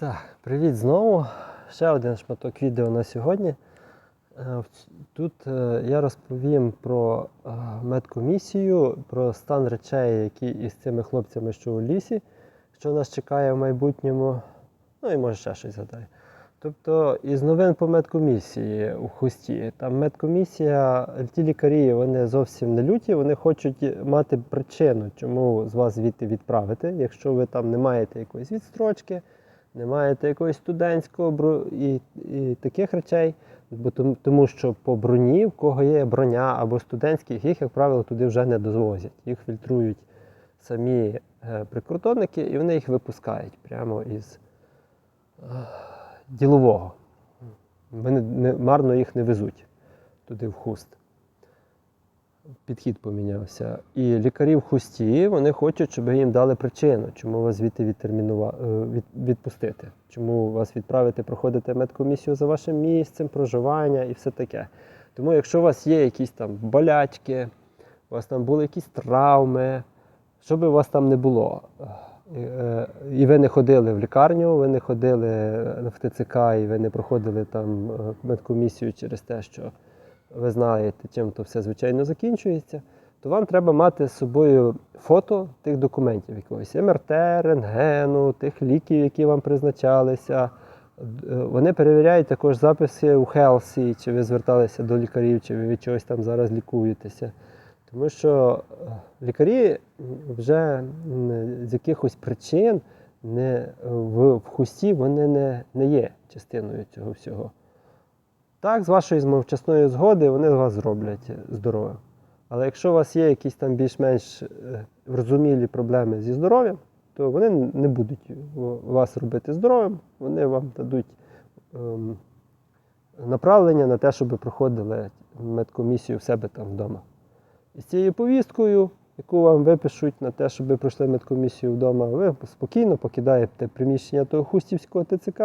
Так, привіт знову. Ще один шматок відео на сьогодні. Е, Тут е, я розповім про е, медкомісію, про стан речей, які із цими хлопцями, що у лісі, що нас чекає в майбутньому. Ну і може ще щось згадаю. Тобто, із новин по медкомісії у хусті. Там медкомісія, ті лікарі, вони зовсім не люті, вони хочуть мати причину, чому з вас звідти відправити, якщо ви там не маєте якоїсь відстрочки не маєте якогось студентського бро- і, і таких речей, бо тому, тому що по броні, в кого є броня або студентських, їх, як правило, туди вже не дозвозять. Їх фільтрують самі е, прикордонники і вони їх випускають прямо із е, ділового. Вони не, марно їх не везуть туди в хуст. Підхід помінявся. І лікарі в хусті вони хочуть, щоб їм дали причину, чому вас звідти е, від... відпустити, чому вас відправити проходити медкомісію за вашим місцем проживання і все таке. Тому, якщо у вас є якісь там болячки, у вас там були якісь травми, що би у вас там не було, е, е, і ви не ходили в лікарню, ви не ходили в ТЦК, і ви не проходили там е, медкомісію через те, що ви знаєте, чим то все звичайно закінчується, то вам треба мати з собою фото тих документів, якогось МРТ, рентгену, тих ліків, які вам призначалися. Е, Вони перевіряють також записи у Хелсі, чи ви зверталися до лікарів, чи ви від чогось там зараз лікуєтеся. Тому що е, лікарі вже з якихось причин не, в хусті вони не, не є частиною цього всього. Так, з вашої мовчасної згоди вони вас зроблять здоровим. Але якщо у вас є якісь там більш-менш е, розумілі проблеми зі здоров'ям, то вони не будуть вас робити здоровим, вони вам дадуть ем, направлення на те, щоб ви проходили медкомісію в себе там вдома. І з цією повісткою, яку вам випишуть на те, щоб ви пройшли медкомісію вдома, ви спокійно покидаєте приміщення того хустівського ТЦК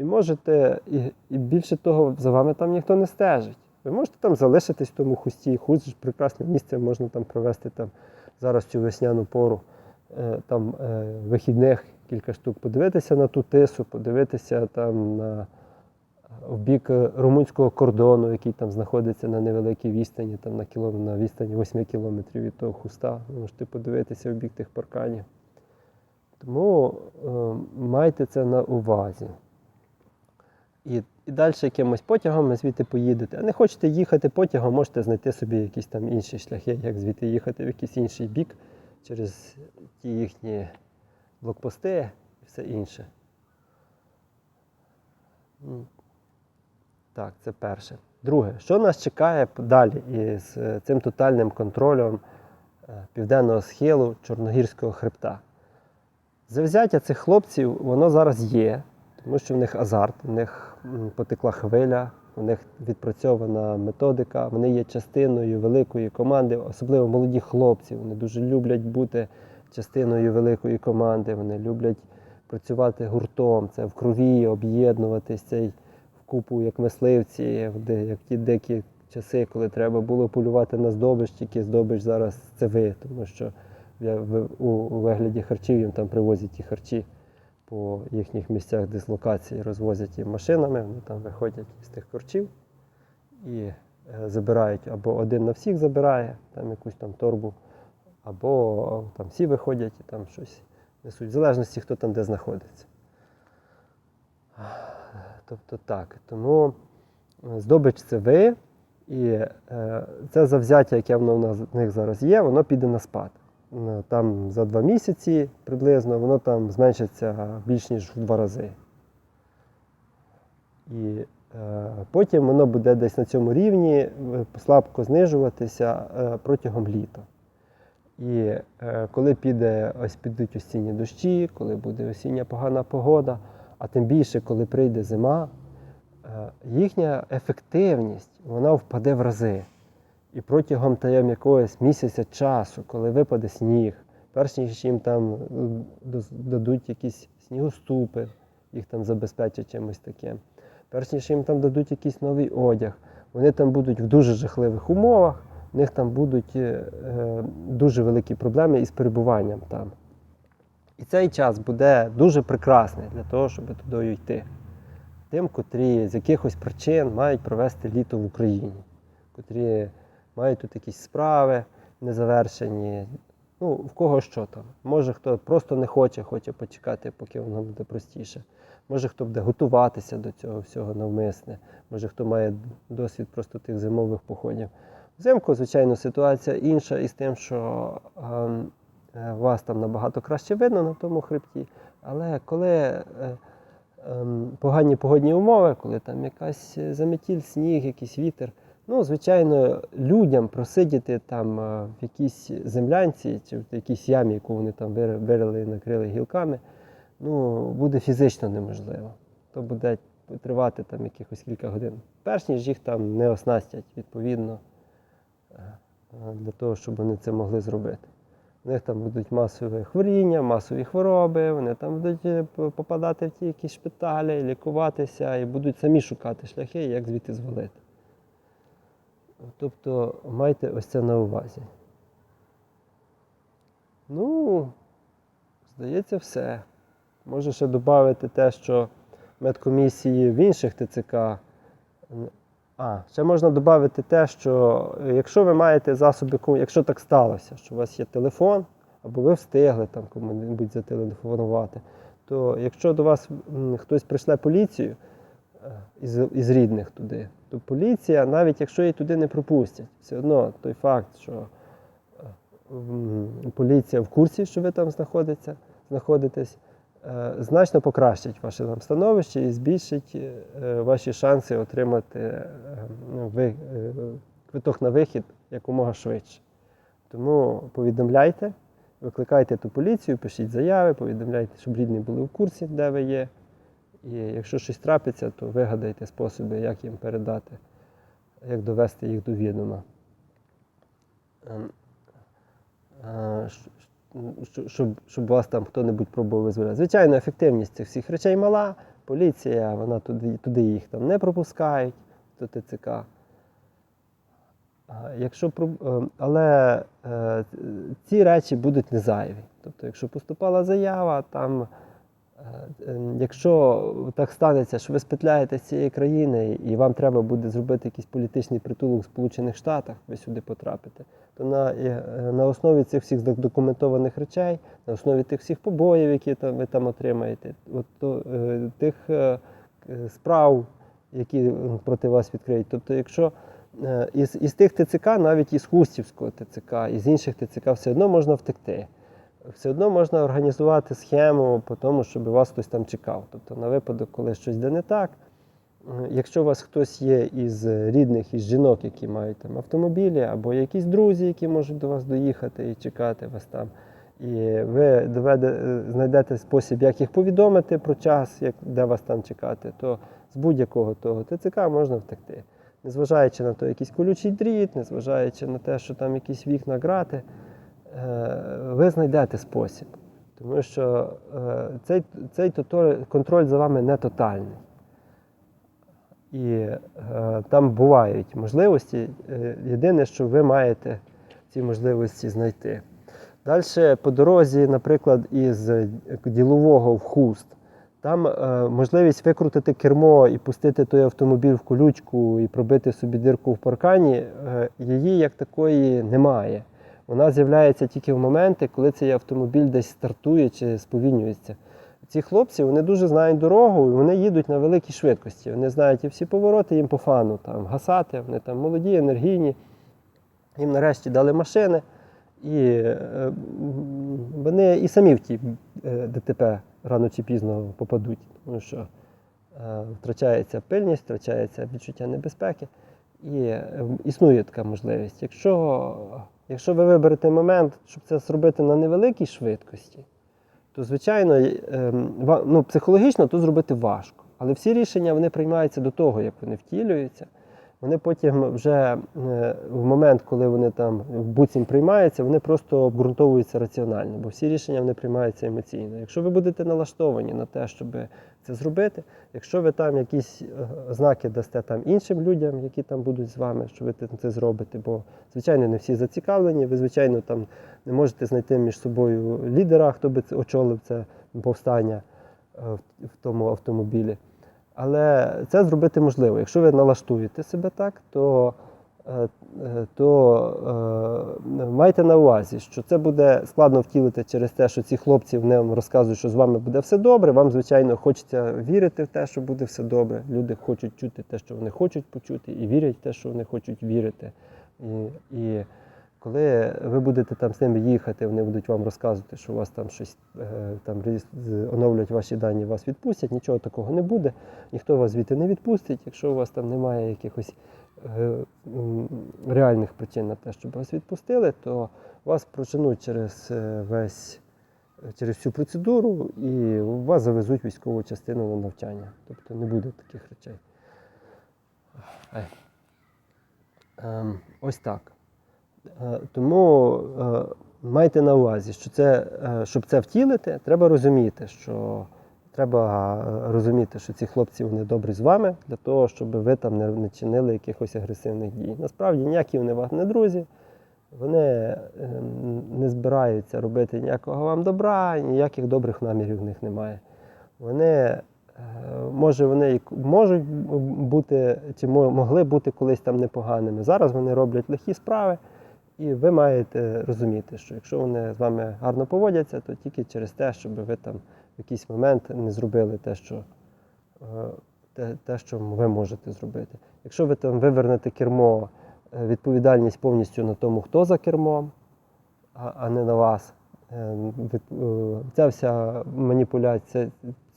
і можете, і, і більше того, за вами там ніхто не стежить. Ви можете там залишитись в тому хусті. Хуст ж прекрасне місце, можна там провести там зараз цю весняну пору е, там е, вихідних кілька штук, подивитися на ту тису, подивитися там на в бік е, румунського кордону, який там знаходиться на невеликій відстані, там на, кілом... на відстані 8 кілометрів від того хуста. Ви можете подивитися в бік тих парканів. Тому е, майте це на увазі. І, і далі якимось потягом ви звідти поїдете. А не хочете їхати потягом, можете знайти собі якісь там інші шляхи, як звідти їхати в якийсь інший бік через ті їхні блокпости і все інше. Так, це перше. Друге, що нас чекає далі із е, цим тотальним контролем е, південного схилу Чорногірського хребта? Завзяття цих хлопців, воно зараз є, тому що в них азарт, в них потекла хвиля, у них відпрацьована методика, вони є частиною великої команди, особливо молоді хлопці. Вони дуже люблять бути частиною великої команди, вони люблять працювати гуртом, це в крові, об'єднуватись цей вкупу, як мисливці, як ті дикі часи, коли треба було полювати на здобич, тільки здобич зараз це ви, тому що у вигляді харчів їм там привозять ті харчі по їхніх місцях дислокації, розвозять їм машинами, вони там виходять з тих корчів і е, забирають або один на всіх забирає, там якусь там торбу, або там всі виходять і там щось несуть, в залежності, хто там де знаходиться. Тобто так. Тому е, здобич це ви, і е, це завзяття, яке воно в них зараз є, воно піде на спад. Ну, Там за два місяці приблизно воно там зменшиться більш ніж в два рази. І е, потім воно буде десь на цьому рівні е, слабко знижуватися е, протягом літа. І е, коли піде, ось підуть осінні дощі, коли буде осіння погана погода, а тим більше, коли прийде зима, е, їхня ефективність вона впаде в рази. І протягом там якогось місяця часу, коли випаде сніг, перш ніж їм там е, дадуть якісь снігоступи, їх там забезпечать чимось таким, перш ніж їм там дадуть якийсь новий одяг, вони там будуть в дуже жахливих умовах, в них там будуть е, е, дуже великі проблеми із перебуванням там. І цей час буде дуже прекрасний для того, щоб туди йти. Тим, котрі з якихось причин мають провести літо в Україні, котрі мають тут якісь справи незавершені. Ну, в кого що там. Може, хто просто не хоче, хоче почекати, поки воно буде простіше. Може, хто буде готуватися до цього всього навмисне. Може, хто має досвід просто тих зимових походів. Взимку, звичайно, ситуація інша із тим, що ем, е, вас там набагато краще видно на тому хребті. Але коли е, ем, погані погодні умови, коли там якась е, заметіль, сніг, якийсь вітер, ну, звичайно, людям просидіти там е, в якійсь землянці чи в якійсь ямі, яку вони там вири- вирили і накрили гілками, ну, буде фізично неможливо. То буде тривати там якихось кілька годин. Перш ніж їх там не оснастять, відповідно, е, е, для того, щоб вони це могли зробити. У них там будуть масові хворіння, масові хвороби, вони там будуть попадати в ті якісь шпиталі, лікуватися і будуть самі шукати шляхи, як звідти звалити. Тобто майте ось це на увазі. Ну, здається, все. Можу ще додати те, що медкомісії в інших ТЦК. А, ще можна додати те, що якщо ви маєте засоби, якщо так сталося, що у вас є телефон, або ви встигли там кому-небудь зателефонувати, то якщо до вас хтось прийшле поліцію із, із рідних туди, то поліція, навіть якщо її туди не пропустять, все одно той факт, що е, поліція в курсі, що ви там знаходиться, знаходитесь, е, значно покращить ваше там становище і збільшить е, ваші шанси отримати е, ну, ви, е, квиток на вихід якомога швидше. Тому повідомляйте, викликайте ту поліцію, пишіть заяви, повідомляйте, щоб рідні були в курсі, де ви є. І якщо щось трапиться, то вигадайте способи, як їм передати, як довести їх до відома. Ем, е, щоб, щоб вас там хто-небудь пробував визволяти. Звичайно, ефективність цих всіх речей мала. Поліція, вона туди, туди їх там не пропускають до ТЦК. А Якщо, е, але е, ці речі будуть не зайві. Тобто, якщо поступала заява, там, е, е, якщо так станеться, що ви спетляєте з цієї країни і вам треба буде зробити якийсь політичний притулок в Сполучених Штатах, ви сюди потрапите, то на, е, на основі цих всіх документованих речей, на основі тих всіх побоїв, які там, ви там отримаєте, от, то, е, тих е, справ, які проти вас відкриють. Тобто, якщо із, із тих ТЦК, навіть із Хустівського ТЦК, із інших ТЦК, все одно можна втекти. Все одно можна організувати схему по тому, щоб вас хтось там чекав. Тобто, на випадок, коли щось йде не так, е, якщо у вас хтось є із рідних, із жінок, які мають там автомобілі, або якісь друзі, які можуть до вас доїхати і чекати вас там, і ви доведе, е, знайдете спосіб, як їх повідомити про час, як, де вас там чекати, то з будь-якого того ТЦК можна втекти. Незважаючи на то якийсь колючий дріт, незважаючи на те, що там якісь вікна грати, ви знайдете спосіб. Тому що е, цей, цей контроль за вами не тотальний. І е, там бувають можливості. Е, єдине, що ви маєте ці можливості знайти. Далі по дорозі, наприклад, із ділового в хуст, там е, можливість викрутити кермо і пустити той автомобіль в колючку і пробити собі дирку в паркані, е, її як такої немає. Вона з'являється тільки в моменти, коли цей автомобіль десь стартує чи сповільнюється. Ці хлопці вони дуже знають дорогу, і вони їдуть на великій швидкості. Вони знають і всі повороти, їм по фану там гасати, вони там молоді, енергійні. Їм нарешті дали машини, і е, вони і самі в ті е, ДТП рано чи пізно попадуть, тому що е, втрачається пильність, втрачається відчуття небезпеки. І існує така можливість. Якщо, якщо ви виберете момент, щоб це зробити на невеликій швидкості, то звичайно, й- ем, ну, психологічно то зробити важко. Але всі рішення вони приймаються до того, як вони втілюються. Вони потім вже е, в момент, коли вони там буцім приймаються, вони просто обґрунтовуються раціонально, бо всі рішення вони приймаються емоційно. Якщо ви будете налаштовані на те, щоб це зробити, якщо ви там якісь е, знаки дасте там іншим людям, які там будуть з вами, що ви це зробите, бо звичайно не всі зацікавлені, ви звичайно там не можете знайти між собою лідера, хто би це очолив це повстання е, в- в тому автомобілі. Але це зробити можливо. Якщо ви налаштуєте себе так, то, е, е, то е, майте на увазі, що це буде складно втілити через те, що ці хлопці вони вам розказують, що з вами буде все добре. Вам, звичайно, хочеться вірити в те, що буде все добре. Люди хочуть чути те, що вони хочуть почути, і вірять в те, що вони хочуть вірити. І, і коли ви будете там з ними їхати, вони будуть вам розказувати, що у вас там щось е, там оновлять ваші дані, вас відпустять, нічого такого не буде. Ніхто вас звідти не відпустить, якщо у вас там немає якихось е, реальних причин на те, щоб вас відпустили, то вас проженуть через е, весь через всю процедуру і вас завезуть військову частину на навчання. Тобто не буде таких речей. Ем, ось так. Е, Тому е, майте на увазі, що це, е, щоб це втілити, треба розуміти, що треба розуміти, що ці хлопці вони добрі з вами для того, щоб ви там не, чинили якихось агресивних дій. Насправді ніякі вони вас не друзі, вони не збираються робити ніякого вам добра, ніяких добрих намірів в них немає. Вони, може, вони можуть бути, чи могли бути колись там непоганими. Зараз вони роблять лихі справи, і ви маєте розуміти, що якщо вони з вами гарно поводяться, то тільки через те, щоб ви там в якийсь момент не зробили те, що, е, те, те, що ви можете зробити. Якщо ви там вивернете кермо, е, відповідальність повністю на тому, хто за кермом, а, не на вас. Е, Ця вся маніпуляція,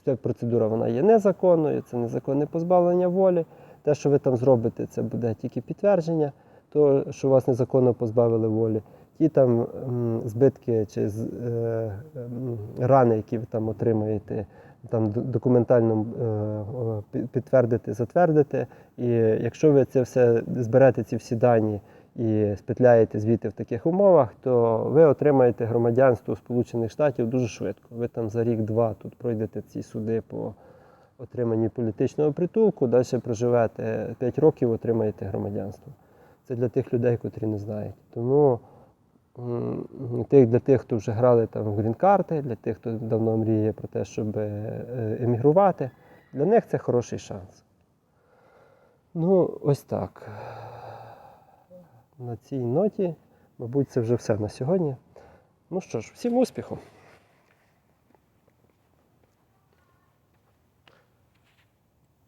ця процедура вона є незаконною, це незаконне позбавлення волі. Те, що ви там зробите, це буде тільки підтвердження того, що вас незаконно позбавили волі. Ті там збитки чи е, рани, які ви там отримаєте, там документально е, підтвердити, затвердити. І якщо ви це все зберете ці всі дані і спетляєте звідти в таких умовах, то ви отримаєте громадянство Сполучених Штатів дуже швидко. Ви там за рік-два тут пройдете ці суди по отриманні політичного притулку, далі проживете 5 років, отримаєте громадянство. Це для тих людей, котрі не знають. Тому для тих, хто вже грали там в грін-карти, для тих, хто давно мріє про те, щоб е, емігрувати, для них це хороший шанс. Ну, ось так. На цій ноті, мабуть, це вже все на сьогодні. Ну що ж, всім успіху!